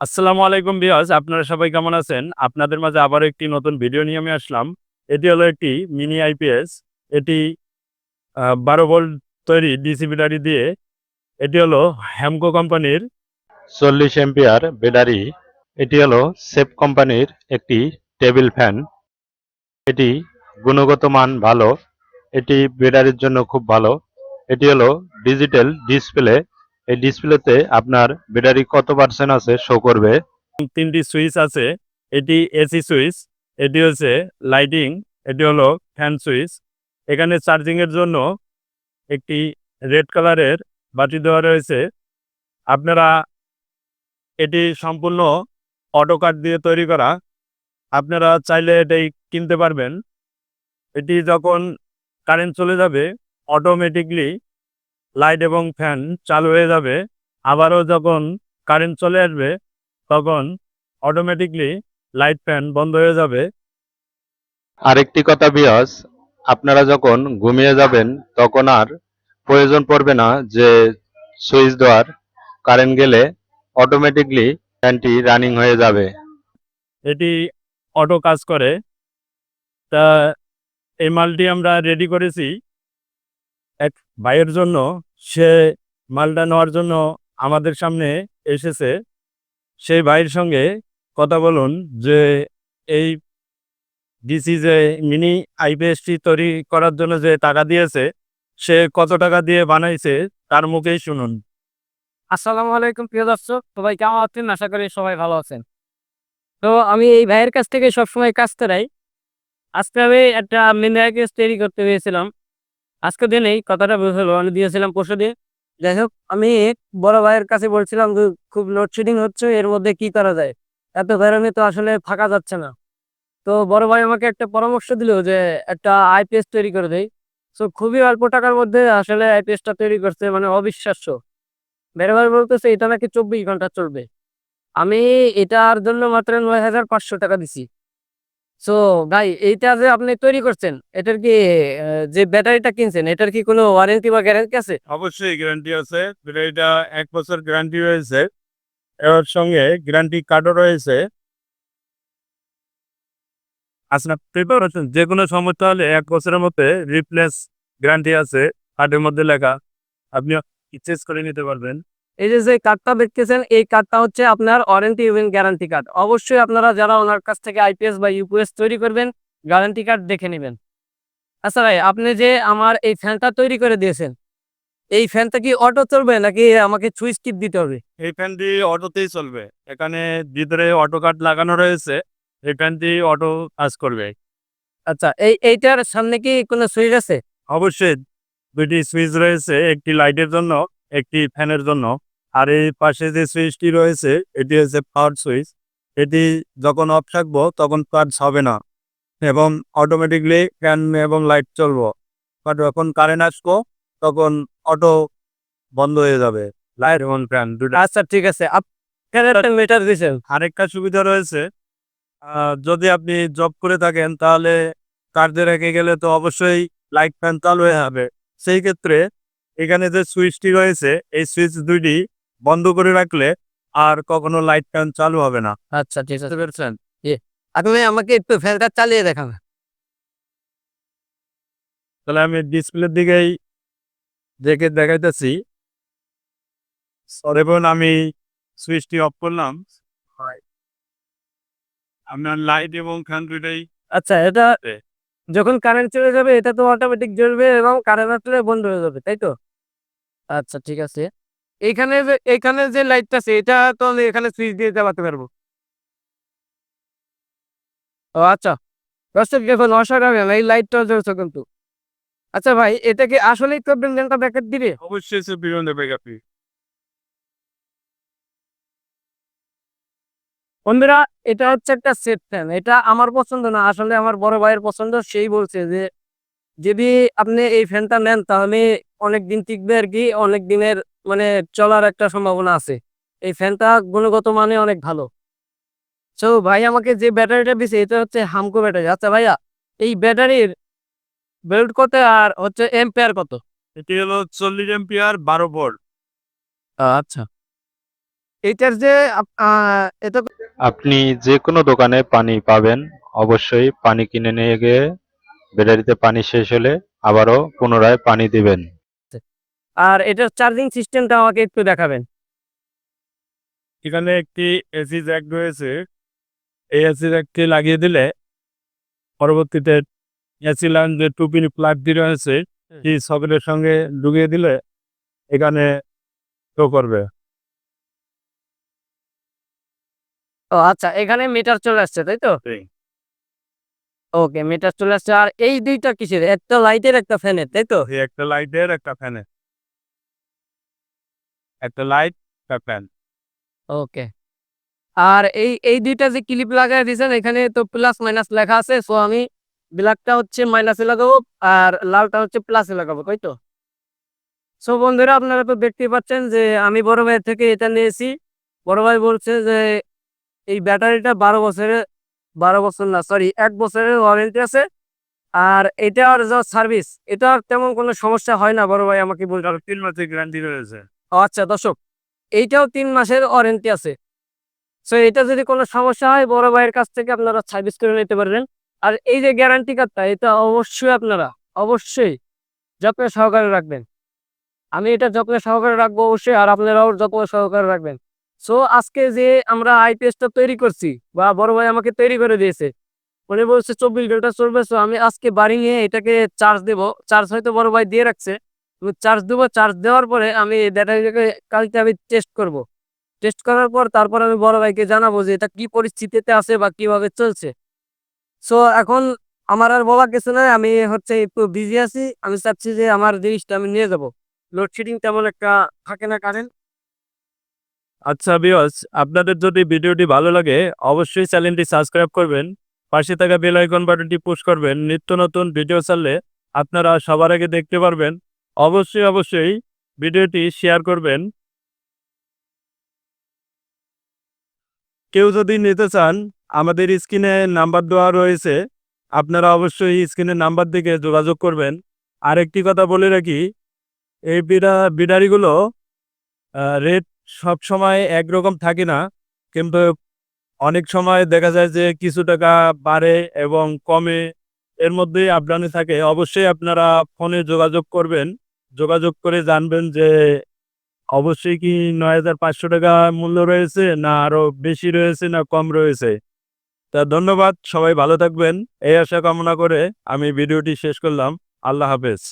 আসসালামু আলাইকুম বিয়াস আপনারা সবাই কেমন আছেন? আপনাদের মাঝে আবার একটি নতুন ভিডিও নিয়ে আমি আসলাম। এটি হলো একটি মিনি আইপিএস এটি বারো ভোল্ট তৈরি ডিসি ব্যাটারি দিয়ে। এটি হলো হ্যামকো কোম্পানির চল্লিশ এম্পিয়ার ব্যাটারি। এটি হলো সেফ কোম্পানির একটি টেবিল ফ্যান। এটি গুণগত মান ভালো। এটি ব্যাটারির জন্য খুব ভালো। এটি হলো ডিজিটাল ডিসপ্লে। এই ডিসপ্লেতে আপনার ব্যাটারি কত পার্সেন্ট আছে শো করবে? তিনটি সুইচ আছে, এটি এসি সুইচ এটি হচ্ছে লাইটিং এটি হলো ফ্যান সুইচ এখানে চার্জিং এর জন্য একটি রেড কালারের বাতি দেওয়া রয়েছে। আপনারা এটি সম্পূর্ণ অটো কাট দিয়ে তৈরি করা। আপনারা চাইলে এটাই কিনতে পারবেন। এটি যখন কারেন্ট চলে যাবে অটোমেটিকলি লাইট এবং ফ্যান চালু হয়ে যাবে। আবারও যখন কারেন্ট চলে আসবে তখন অটোমেটিকলি লাইট ফ্যান বন্ধ হয়ে যাবে। আরেকটি কথা বিয়স আপনারা যখন ঘুমিয়ে যাবেন তখন আর প্রয়োজন পড়বে না যে সুইচ দেওয়ার। কারেন্ট গেলে অটোমেটিকলি ফ্যানটি রানিং হয়ে যাবে। এটি অটো কাজ করে। তা এই মালটি আমরা রেডি করেছি এক ভাইয়ের জন্য। সে মালটা নেওয়ার জন্য আমাদের সামনে এসেছে। সেই ভাইয়ের সঙ্গে কথা বলুন যে এই ডিসি যে মিনি আইপিএসটি তৈরি করার জন্য যে টাকা দিয়েছে, সে কত টাকা দিয়ে বানাইছে তার মুখেই শুনুন। আসসালামু আলাইকুম প্রিয় দর্শক, সবাই কেমন আছেন? আশা করি সবাই ভালো আছেন। তো আমি এই ভাইয়ের কাছ থেকে সবসময় কাজ করাই। আজকে আমি একটা মিনারেকেস তৈরি করতে পেরেছিলাম আজকে দিনেই কথাটা বুঝলো, আমি দিয়েছিলাম পরশু দিয়ে যাই হোক, আমি বড় ভাইয়ের কাছে বলছিলাম যে, খুব লোডশেডিং হচ্ছে, এর মধ্যে কি করা যায়? এত গরমে তো আসলে ফাঁকা যাচ্ছে না। তো বড় ভাই আমাকে একটা পরামর্শ দিল যে, একটা আইপিএস তৈরি করে দেয় তো খুবই অল্প টাকার মধ্যে আসলে আইপিএসটা তৈরি করছে মানে অবিশ্বাস্য। বেরোবার বলতেছে, এটা নাকি চব্বিশ ঘণ্টা চলবে? আমি এটার জন্য মাত্র নয় হাজার পাঁচশো টাকা দিছি। সো ভাই, এইটা যে আপনি তৈরি করছেন, এটার কি যে ব্যাটারিটা কিনছেন, এটার কি কোনো ওয়ারেন্টি বা গ্যারান্টি আছে? অবশ্যই গ্যারান্টি আছে। এটা এক বছর গ্যারান্টি রয়েছে। এর সঙ্গে গ্যারান্টি কার্ডও রয়েছে। আপনার প্রিপেয়ার আছেন যে কোনো সমস্যা হলে এক বছরের মধ্যে রিপ্লেস গ্যারান্টি আছে। কার্ডের মধ্যে লেখা আপনি চেঞ্জ করে নিতে পারবেন। এই যে যে কার্ডটা দেখতেছেন এই কার্ডটা হচ্ছে আপনার ওয়ারেন্টি এবং গ্যারান্টি কার্ড অবশ্যই আপনারা যারা ওনার কাছ থেকে আইপিএস বা ইউপিএস তৈরি করবেন গ্যারান্টি কার্ড দেখে নেবেন। আচ্ছা ভাই আপনি যে আমার এই ফ্যানটা তৈরি করে দিয়েছেন এই ফ্যানটা কি অটো চলবে নাকি আমাকে সুইচ টিপ দিতে হবে? এই ফ্যানটি অটোতেই চলবে। এখানে ভিতরে অটো কার্ড লাগানো রয়েছে এই ফ্যানটি অটো কাজ করবে। আচ্ছা এই এইটার সামনে কি কোনো সুইচ আছে? অবশ্যই দুইটি সুইচ রয়েছে একটি লাইটের জন্য একটি ফ্যানের জন্য। আর এই পাশে যে সুইচটি রয়েছে এটি হচ্ছে পাওয়ার সুইচ এটি যখন অফ থাকব তখন কাজ হবে না এবং অটোমেটিকলি ফ্যান এবং লাইট চলবো। বাট যখন কারেন্ট আসব তখন অটো বন্ধ হয়ে যাবে। লাইট এবং ফ্যান দুটো। আচ্ছা ঠিক আছে। মিটার দিয়েছেন আরেকটা সুবিধা রয়েছে আহ, যদি আপনি জব করে থাকেন তাহলে কার্ডে রেখে গেলে তো অবশ্যই লাইট ফ্যান চালু হয়ে যাবে। সেই ক্ষেত্রে এখানে যে সুইচটি রয়েছে এই সুইচ দুইটি বন্ধ করে রাখলে আর কখনো লাইট ফ্যান চালু হবে না। আচ্ছা ঠিক আছে। পেরেছেন? আপনি আমাকে একটু ফ্যানটা চালিয়ে দেখান তাহলে আমি ডিসপ্লের দিকেই দেখে দেখাইতেছি। সরে বোন আমি সুইচটি অফ করলাম। আপনার লাইট এবং ফ্যান দুইটাই আচ্ছা এটা যখন কারেন্ট চলে যাবে এটা তো অটোমেটিক জ্বলবে এবং কারেন্ট আসলে বন্ধ হয়ে যাবে তাই তো? আচ্ছা ঠিক আছে। এইখানে যে এইখানে যে লাইটটা আছে এটা তো আমি এখানে সুইচ দিয়ে চালাতে পারব। ও আচ্ছা। দর্শক দেখুন অসাধারণ। এই লাইটটা জ্বলছে কিন্তু। আচ্ছা ভাই এটা কি আসলেই চব্বিশ ঘণ্টা ব্যাকআপ দিবে অবশ্যই সে বিরন দেবে আপনি। বন্ধুরা এটা হচ্ছে একটা সেট ফ্যান এটা আমার পছন্দ না আসলে আমার বড় ভাইয়ের পছন্দ সেই বলছে যে যদি আপনি এই ফ্যানটা নেন তাহলে অনেক দিন টিকবে আর কি অনেক দিনের মানে চলার একটা সম্ভাবনা আছে। এই ফ্যানটা গুণগত মানে অনেক ভালো। সো ভাই আমাকে যে ব্যাটারিটা দিছে এটা হচ্ছে হামকো ব্যাটারি। আচ্ছা ভাইয়া এই ব্যাটারির বেল্ট কত আর হচ্ছে এম্পেয়ার কত? এটি হলো চল্লিশ এম্পিয়ার বারো ভোল্ট আচ্ছা। এটার যে আহ, এটা আপনি যে কোনো দোকানে পানি পাবেন অবশ্যই পানি কিনে নিয়ে গিয়ে ব্যাটারিতে পানি শেষ হলে আবারও পুনরায় পানি দিবেন। আর এটার চার্জিং সিস্টেমটা আমাকে একটু দেখাবেন। এখানে একটি এসি জ্যাক রয়েছে। এই এসি জ্যাকটি লাগিয়ে দিলে পরবর্তীতে এসি লাইন যে টু পিন প্লাগ দিয়ে রয়েছে এই সকেটের সঙ্গে ঢুকিয়ে দিলে এখানে শো করবে। ও আচ্ছা এখানে মিটার চলে আসছে তাই তো? ওকে মিটার চলে আসছে। আর এই দুইটা কিসের? একটা লাইটের একটা ফ্যানের তাই তো? একটা লাইটের একটা ফ্যানের একটা লাইট একটা ফ্যান ওকে আর এই এই দুইটা যে ক্লিপ লাগাই দিয়েছেন এখানে তো প্লাস মাইনাস লেখা আছে সো আমি ব্ল্যাকটা হচ্ছে মাইনাসে লাগাবো আর লালটা হচ্ছে প্লাসে লাগাবো তাই তো? সো বন্ধুরা আপনারা তো দেখতেই পাচ্ছেন যে আমি বড় ভাই থেকে এটা নিয়েছি। বড় ভাই বলছে যে এই ব্যাটারিটা বারো বছরের বারো বছর না সরি এক বছরের ওয়ারেন্টি আছে। আর এটার যা সার্ভিস এটা তেমন কোনো সমস্যা হয় না বড় ভাই আমাকে বলছে। তিন মাসের গ্যারান্টি রয়েছে। আচ্ছা দর্শক, এইটাও তিন মাসের ওয়ারেন্টি আছে। সো এটা যদি কোনো সমস্যা হয়, বড় ভাইয়ের কাছ থেকে আপনারা সার্ভিস করে নিতে পারবেন। আর এই যে গ্যারান্টি কার্ডটা এটা অবশ্যই আপনারা, অবশ্যই যত্ন সহকারে রাখবেন। আমি এটা যত্ন সহকারে রাখব অবশ্যই, আর আপনারাও যত্ন সহকারে রাখবেন। সো আজকে যে আমরা আইপিএসটা তৈরি করছি, বা বড় ভাই আমাকে তৈরি করে দিয়েছে, উনি বলছে, চব্বিশ ঘণ্টা চলবে সো আমি আজকে বাড়ি নিয়ে এটাকে চার্জ দেবো। চার্জ হয়তো বড় ভাই দিয়ে রাখছে চার্জ দেবো চার্জ দেওয়ার পরে আমি ব্যাটারিটাকে কালকে আমি টেস্ট করব। টেস্ট করার পর তারপর আমি বড় ভাইকে জানাব যে এটা কি পরিস্থিতিতে আছে বা কীভাবে চলছে। সো এখন আমার আর বলার কিছু নয় আমি হচ্ছে একটু বিজি আছি। আমি চাচ্ছি যে আমার জিনিসটা আমি নিয়ে যাব। লোডশেডিং তেমন একটা থাকে না কারেন্ট আচ্ছা বিয়স আপনাদের যদি ভিডিওটি ভালো লাগে, অবশ্যই চ্যানেলটি সাবস্ক্রাইব করবেন। পাশে থাকা বেল আইকন বাটনটি পুশ করবেন। নিত্য নতুন ভিডিও চাললে আপনারা সবার আগে দেখতে পারবেন। অবশ্যই অবশ্যই ভিডিওটি শেয়ার করবেন। কেউ যদি নিতে চান, আমাদের স্ক্রিনে নাম্বার দেওয়া রয়েছে, আপনারা অবশ্যই স্ক্রিনের নাম্বার দিকে যোগাযোগ করবেন। আরেকটি কথা বলে রাখি, এই বিড়া বিড়ারিগুলো রেট সব সময় একরকম থাকে না, কিন্তু অনেক সময় দেখা যায় যে কিছু টাকা বাড়ে এবং কমে, এর মধ্যেই আপডাউনে থাকে। অবশ্যই আপনারা ফোনে যোগাযোগ করবেন। যোগাযোগ করে জানবেন যে অবশ্যই কি নয় হাজার পাঁচশো টাকা মূল্য রয়েছে না আরও বেশি রয়েছে না কম রয়েছে। তা ধন্যবাদ, সবাই ভালো থাকবেন। এই আশা কামনা করে আমি ভিডিওটি শেষ করলাম। আল্লাহ হাফেজ।